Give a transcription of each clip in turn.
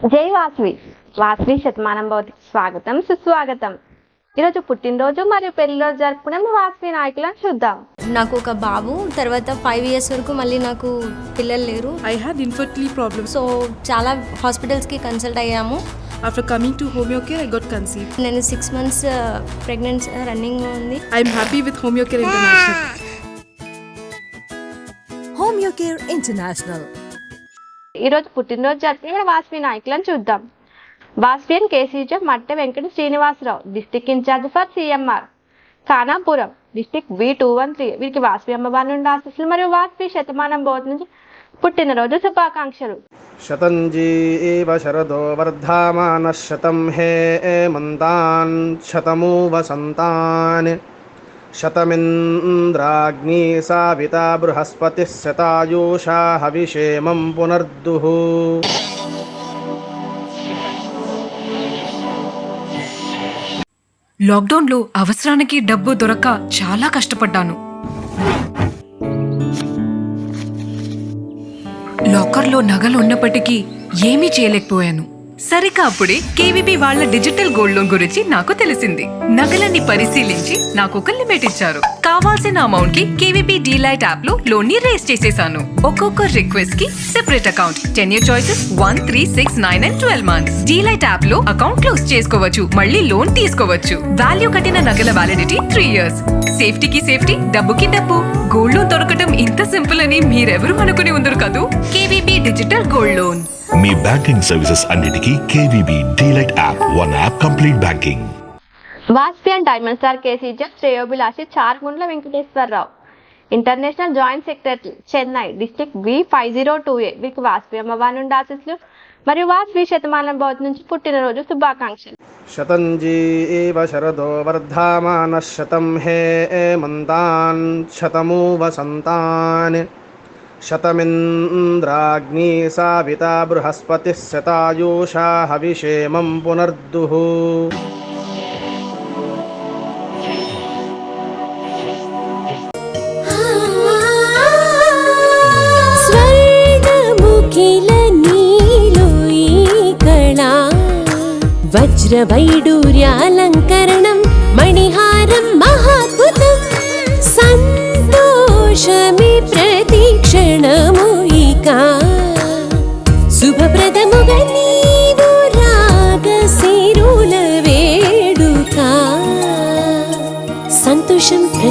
జై వాస్వి వాస్వి శతమానం భవతికి స్వాగతం సుస్వాగతం ఈరోజు పుట్టినరోజు మరియు పెళ్ళిరోజు జరుపుకునే మా వాస్వి నాయకులను చూద్దాం నాకు ఒక బాబు తర్వాత ఫైవ్ ఇయర్స్ వరకు మళ్ళీ నాకు పిల్లలు లేరు I had infertility problems. So చాలా హాస్పిటల్స్కి కన్సల్ట్ అయ్యాము After coming to Homeocare, I got conceived. నేను సిక్స్ మంత్స్ ప్రెగ్నెన్సీ రన్నింగ్ ఉంది I'm happy with Homeocare International. Homeocare you care international ఈరోజు పుట్టినరోజు జరుపుకున్న వాస్వి నాయకులను చూద్దాం. Vasavian KCG Matta Venkata Srinivasarao district in-charge for CMR Khanapuram district V two one three. వీరికి వాస్వి అమ్మవారి నుండి ఆశీస్సులు మరియు వాస్వి శతమానం బోధ నుంచి పుట్టినరోజు శుభాకాంక్షలు. శతం జీవ శరదో వర్ధామాన శతం హే మంతాన్ శతము వసంతాన్ शतमिन्द्राग्नी साविता बृहस्पतिः शतायुषा हविषेमं पुनर्दुः లాక్డౌన్లో అవసరానికి డబ్బు దొరక్క చాలా కష్టపడ్డాను లాకర్లో నగలు ఉన్నప్పటికీ ఏమీ చేయలేకపోయాను సరిగా అప్పుడే కేవీబీ వాళ్ళ డిజిటల్ గోల్డ్ లోన్ గురించి నాకు తెలిసింది. నగలన్ని పరిశీలించి నాకు ఒక లిమిట్ ఇచ్చారు. కావాల్సిన అమౌంట్కి కేవీబీ డీలైట్ యాప్లో లోన్ని రేస్ చేసేసాను. ఒక్కొక్క రిక్వెస్ట్కి separate account ten year choices one three six nine and twelve months Delight యాప్లో అకౌంట్ క్లోజ్ చేసుకోవచ్చు. మళ్ళీ లోన్ తీసుకోవచ్చు. వాల్యూ కట్టిన నగల వ్యాలిడిటీ త్రీ ఇయర్స్ సేఫ్టీకి సేఫ్టీ డబ్బుకి డబ్బు. గోల్డ్ లోన్ దొరకటం ఇంత సింపుల్ అని మీరెవరు అనుకుని ఉందరు కదూ? కే మీ బ్యాంకింగ్ సర్వీసెస్ అన్నిటికీ KVB DLite app. One app complete banking Vasavi and diamond star KCGF Sreyobhilashi Chargundla Venkateswararao. International joint secretary Chennai district V five zero two A. వీరికి వాస్పి అమ్మవారి నుండి ఆశీస్సులు మరియు వాస్వి శతమానం భవతి నుంచి పుట్టినరోజు శుభాకాంక్షలు. శతంజీ శరదో వర్ధమాన శతం హే మంతాన్ శతము వసంతాన్ शतमिन्द्राग्नी साविता बृहस्पतिः शतायूषा हविषेमं पुनर्दुः वज्रवैडूर्यालङ्करणं मणिहारं महाद्भुतं सन्तोषमि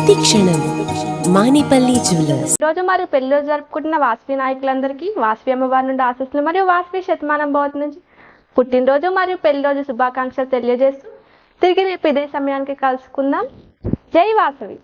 ప్రతిక్షణం మానిపల్లి జ్యువెలర్స్. రోజు మరియు పెళ్ళిరోజు జరుపుకుంటున్న వాస్వి నాయకులందరికీ వాస్వి అమ్మవారి నుండి ఆశీస్సులు మరియు వాస్వి శతమానం బౌద్ధ నుంచి పుట్టినరోజు మరియు పెళ్ళిరోజు శుభాకాంక్షలు తెలియజేస్తూ తిరిగి రేపు ఇదే సమయానికి కలుసుకుందాం. జై వాసవి.